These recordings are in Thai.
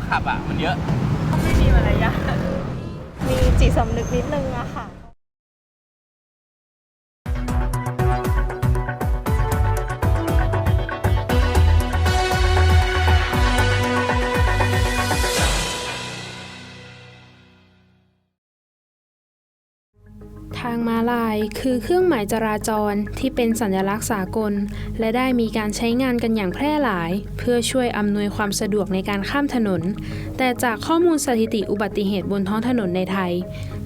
แล้วขับอะมันเยอะ ไม่มีมารยาทมีจิตสำนึกนิดนึงอะค่ะ ทางม้าลายคือเครื่องหมายจราจรที่เป็นสัญลักษณ์สากล และได้มีการใช้งานกันอย่างแพร่หลาย เพื่อช่วยอำนวยความสะดวกในการข้ามถนน แต่จากข้อมูลสถิติอุบัติเหตุบนท้องถนนในไทย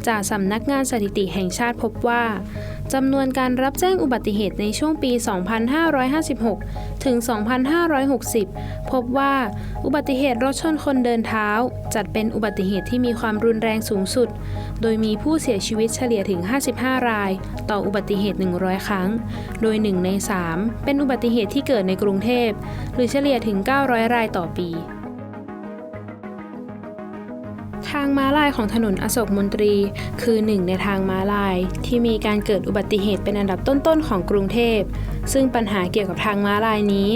จากสำนักงานสถิติแห่งชาติพบว่า จำนวนการรับแจ้งอุบัติเหตุในช่วงปี 2556 ถึง 2560 พบว่าอุบัติเหตุรถชนคนเดินเท้า จัดเป็นอุบัติเหตุที่มีความรุนแรงสูงสุด โดยมีผู้เสียชีวิตเฉลี่ยถึง 55 ราย ต่ออุบัติเหตุ 100 ครั้ง โดย 1 ใน 3 เป็นอุบัติเหตุที่เกิดในกรุงเทพ หรือเฉลี่ยถึง 900 รายต่อปี ม้าลายของถนนอโศกมนตรี คือหนึ่งในทางม้าลาย ที่มีการเกิดอุบัติเหตุเป็นอันดับต้นๆของกรุงเทพ ซึ่งปัญหาเกี่ยวกับทางม้าลายนี้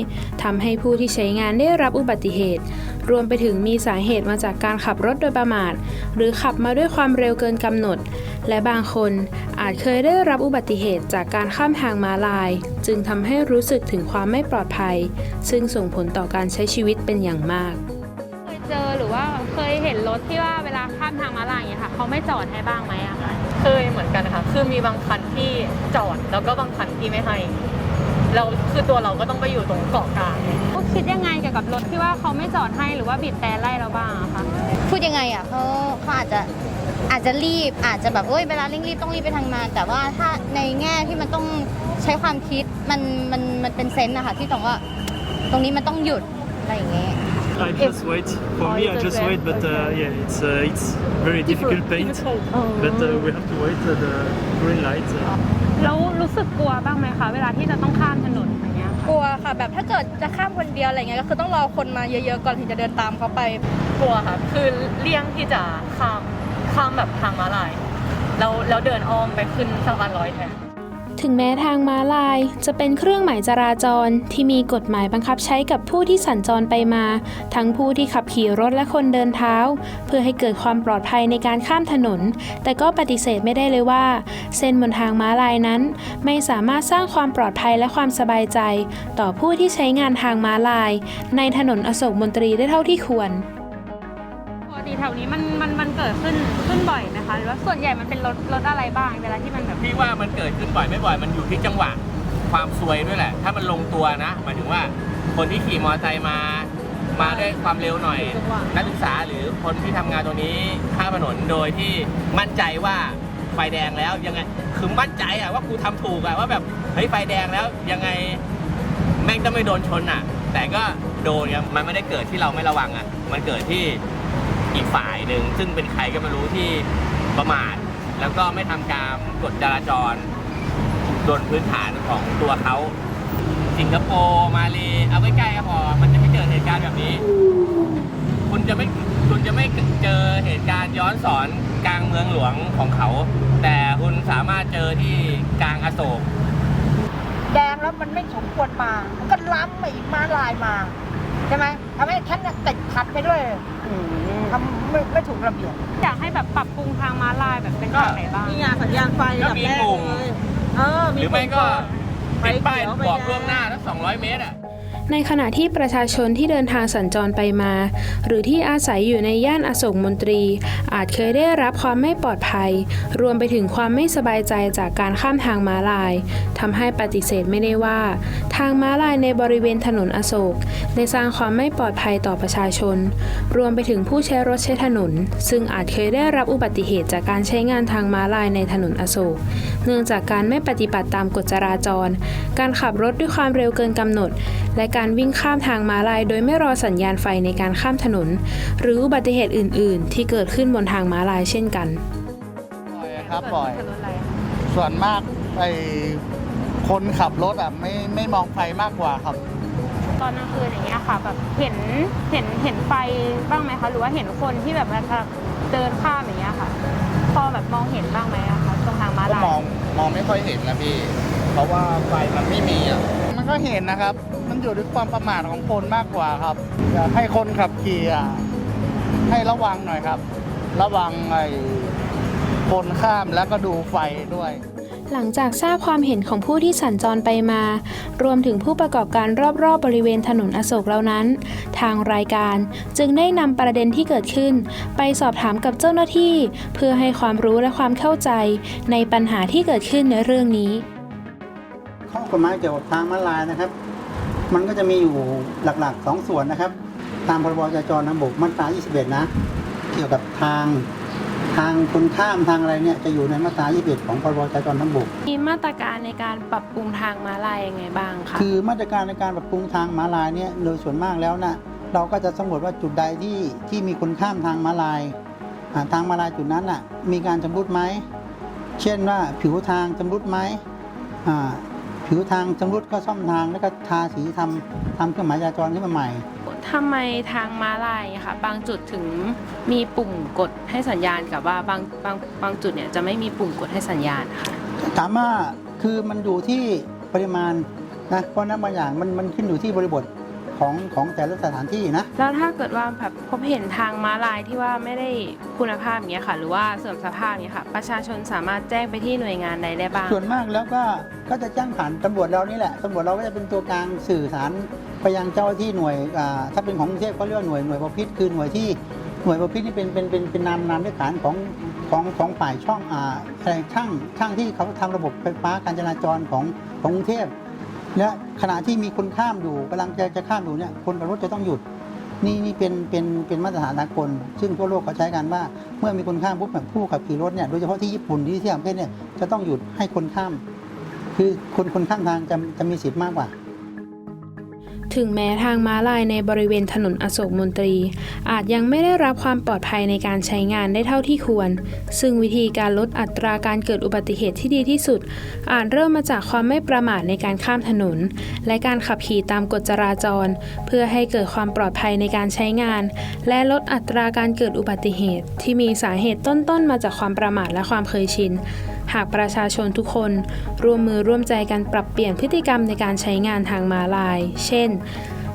ทำให้ผู้ที่ใช้งานได้รับอุบัติเหตุ รวมไปถึงมีสาเหตุมาจากการขับรถโดยประมาท หรือขับมาด้วยความเร็วเกินกำหนด และบางคนอาจเคยได้รับอุบัติเหตุจากการข้ามทางม้าลาย จึงทำให้รู้สึกถึงความไม่ปลอดภัย ซึ่งส่งผลต่อการใช้ชีวิตเป็นอย่างมาก เคยเจอหรือว่าเคยเห็นรถที่ว่าเวลาามทางม้าลายอย่างเงี้ยค่ะเขาไม่จอดให้บ้างไหมอะคะเคยเหมือนกันค่ะคือมีบางคันที่จอดแล้วก็บางคันที่ไม่ให้ เราคือตัวเราก็ต้องไปอยู่ตรงเกาะกลางเขาคิดยังไงเกี่ยวกับรถที่ว่าเขาไม่จอดให้หรือว่าบีบแต่ไล่เราบ้างอะคะพูดยังไงอะเขาเขาอาจจะอาจจะรีบอาจจะแบบเอ้ยเวลาเร่งรีบต้องรีบไปทางงานแต่ว่าถ้าในแง่ที่มันต้องใช้ความคิดมันมันมันเป็นเซนส์นะคะที่ต้องว่าตรงนี้มันต้องหยุดอะไรอย่างเงี้ย I just wait. For me, I just wait, but uh, yeah, it's uh, it's very difficult paint. But uh, we have to wait at the green light. Uh, แล้วรู้สึกกลัวบ้างไหมคะ เวลาที่จะต้องข้ามถนนอย่างเงี้ยค่ะกลัวค่ะ แบบถ้าเกิดจะข้ามคนเดียวอะไรเงี้ยก็คือต้องรอคนมาเยอะๆก่อนถึงจะเดินตามเขาไป กลัวค่ะ คือเลี่ยงที่จะข้ามข้ามแบบทางม้าลาย แล้วแล้วเดินอ้อมไปขึ้นสะพานลอยแทน ถึงแม้ทางม้าลาย จะเป็นเครื่องหมายจราจรที่มีกฎหมายบังคับใช้กับผู้ที่สัญจรไปมา ทั้งผู้ที่ขับขี่รถและคนเดินเท้า เพื่อให้เกิดความปลอดภัยในการข้ามถนน แต่ก็ปฏิเสธไม่ได้เลยว่า เส้นบนทางม้าลายนั้น ไม่สามารถสร้างความปลอดภัยและความสบายใจ ต่อผู้ที่ใช้งานทางม้าลาย ในถนนอโศกมนตรีได้เท่าที่ควร วนี้มันมันมันเกิดขึ้นขึ้นบ่อยไหมคะหรือว่าส่วนใหญ่มันเป็นรถรถอะไรบ้างเวลาที่มันแบบพี่ว่ามันเกิดขึ้นบ่อยไม่บ่อยมันอยู่ที่จังหวะความซวยด้วยแหละ ถ้ามันลงตัวนะหมายถึงว่าคนที่ขี่มอเตอร์ไซค์มา มาด้วยความเร็วหน่อย นักศึกษาหรือคนที่ทำงานตรงนี้ข้ามถนนโดยที่มั่นใจว่าไฟแดงแล้วยังไงคือมั่นใจอะว่ากูทำถูกอะว่าแบบเฮ้ยไฟแดงแล้วยังไง แม่งต้องไม่โดนชนอะแต่ก็โดนไงมันไม่ได้เกิดที่เราไม่ระวังอะมันเกิดที่ อีกฝ่ายหนึ่งซึ่งเป็นใครก็ไม่รู้ที่ประมาท แล้วก็ไม่ทำตามกฎจราจรบนพื้นฐานของตัวเขาสิงคโปร์มาเลเอาใกล้ๆก็พอมันจะไม่เจอเหตุการณ์แบบนี้ คุณจะไม่คุณจะไม่เจอเหตุการณ์ย้อนสอนกลางเมืองหลวงของเขา แต่คุณสามารถเจอที่กลางอโศกแดงแล้วมันไม่สมควรมา มันก็ล้ำมาอีกมาลายมา ใช่ไหมทำให้ฉันเนี่ยติดขัดไปด้วยทำไม่ไม่ถูกระเบียบ อยากให้แบบปรับปรุงทางม้าลายแบบเป็นแบบไหนบ้าง นี่ไงสัญญาณไฟก็มีปุ่มเออหรือไม่ก็ติดป้ายบอกล่วงหน้าทั้ง200 เมตรอะ ในขณะที่ประชาชนที่เดินทางสัญจรไปมา หรือที่อาศัยอยู่ในย่านอโศกมนตรี อาจเคยได้รับความไม่ปลอดภัย รวมไปถึงความไม่สบายใจจากการข้ามทางม้าลายทำให้ปฏิเสธไม่ได้ว่า ทางม้าลายในบริเวณถนนอโศกได้สร้างความไม่ปลอดภัยต่อประชาชน รวมไปถึงผู้ใช้รถใช้ถนน ซึ่งอาจเคยได้รับอุบัติเหตุจากการใช้งานทางม้าลายในถนนอโศก เนื่องจากการไม่ปฏิบัติตามกฎจราจร การขับรถด้วยความเร็วเกินกำหนด และการวิ่งข้ามทางม้าลายโดยไม่รอสัญญาณไฟในการข้ามถนน หรืออุบัติเหตุอื่น ๆ ที่เกิดขึ้นบนทางม้าลายเช่นกัน บ่อยครับบ่อยถนนอะไรคะส่วนมากไอ้คนขับรถอะไม่ไม่มองไฟมากกว่าครับ ตอนกลางคืนอย่างเงี้ยค่ะแบบเห็นเห็นเห็นไฟบ้างไหมคะหรือว่าเห็นคนที่แบบแบบเดินข้ามอย่างเงี้ยค่ะ พอแบบมองเห็นบ้างไหมอะคะตรงทางม้าก็ลายมองมองไม่ค่อยเห็นนะพี่ เพราะว่าไฟมันไม่มีอะ มันก็เห็นนะครับ มันอยู่ด้วยความประมาทของคนมากกว่าครับอยากให้คนขับขี่อะให้ระวังหน่อยครับ ระวังไอ้คนข้ามแล้วก็ดูไฟด้วยหลังจากทราบความเห็นของผู้ที่สัญจรไปมา รวมถึงผู้ประกอบการรอบๆบริเวณถนนอโศกเหล่านั้น ทางรายการจึงได้นำประเด็นที่เกิดขึ้น ไปสอบถามกับเจ้าหน้าที่ เพื่อให้ความรู้และความเข้าใจในปัญหาที่เกิดขึ้นในเรื่องนี้ ข้อกฎหมายเกี่ยวกับทางม้าลายนะครับ มันก็จะมีอยู่หลักๆสองส่วนนะครับ ตามพรบจราจรทางบกมาตรา 21 นะ เกี่ยวกับทางทางคนข้ามทางอะไรเนี่ยจะอยู่ในมาตรา 21 ของพรบจราจรทางบก มีมาตรการในการปรับปรุงทางม้าลายยังไงบ้างคะคือมาตรการในการปรับปรุงทางม้าลายเนี่ยโดยส่วนมากแล้วนะเราก็จะสำรวจว่าจุดใดที่ที่มีคนข้ามทางม้าลายอ่าทางม้าลายจุดนั้นน่ะมีการชำรุดไหมเช่นว่าผิวทางชำรุดไหมอ่า ผิวทางชำรุดก็ซ่อมทางแล้วก็ทาสีทำทำเครื่องหมายจราจรขึ้นมาใหม่ ทำไมทางม้าลายอะค่ะบางจุดถึงมีปุ่มกดให้สัญญาณกับว่าบางบางบางจุดเนี่ยจะไม่มีปุ่มกดให้สัญญาณค่ะถามว่าคือมันอยู่ที่ปริมาณนะเพราะนั้นบางอย่างมันมันขึ้นอยู่ที่บริบท ของของแต่ละสถานที่นะ แล้วถ้าเกิดว่าแบบพบเห็นทางม้าลายที่ว่าไม่ได้คุณภาพอย่างเงี้ยค่ะ หรือว่าเสื่อมสภาพอย่างเงี้ยค่ะ ประชาชนสามารถแจ้งไปที่หน่วยงานใดได้บ้าง ส่วนมากแล้วก็ก็จะจ้างผ่านตำรวจเรานี่แหละตำรวจเราก็จะเป็นตัวกลางสื่อสารไปยังเจ้าหน้าที่หน่วยอ่าถ้าเป็นของกรุงเทพเขาเรียกว่าหน่วยหน่วยประพิษคือหน่วยที่หน่วยประพิษนี่เป็นเป็นเป็นเป็นนามนามด้วยขานของของของฝ่ายช่องอ่าอะไรช่างช่างที่เขาทำระบบไฟฟ้าการจราจรของของกรุงเทพ และขณะที่มีคนข้ามอยู่กำลังจะจะข้ามอยู่เนี่ยคนกับรถจะต้องหยุด นี่นี่เป็นเป็นเป็นมาตรฐานสากลซึ่งทั่วโลกเขาใช้กันว่า เมื่อมีคนข้ามปุ๊บแบบผู้ขับขี่รถเนี่ยโดยเฉพาะที่ญี่ปุ่นที่ที่ต่างประเทศเนี่ยจะต้องหยุดให้คนข้าม คือคนคนข้ามทางจะจะมีสิทธิ์มากกว่า ถึงแม้ทางม้าลายในบริเวณถนนอโศกมนตรี อาจยังไม่ได้รับความปลอดภัยในการใช้งานได้เท่าที่ควร ซึ่งวิธีการลดอัตราการเกิดอุบัติเหตุที่ดีที่สุด อาจเริ่มมาจากความไม่ประมาทในการข้ามถนน และการขับขี่ตามกฎจราจร เพื่อให้เกิดความปลอดภัยในการใช้งาน และลดอัตราการเกิดอุบัติเหตุ ที่มีสาเหตุต้นๆมาจากความประมาทและความเคยชิน หากประชาชนทุกคนร่วมมือร่วมใจกันปรับเปลี่ยนพฤติกรรมในการใช้งานทางม้าลาย เช่น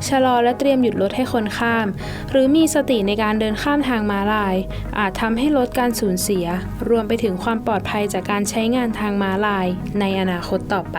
ชะลอและเตรียมหยุดรถให้คนข้าม หรือมีสติในการเดินข้ามทางม้าลาย อาจทำให้ลดการสูญเสีย รวมไปถึงความปลอดภัยจากการใช้งานทางม้าลาย ในอนาคตต่อไป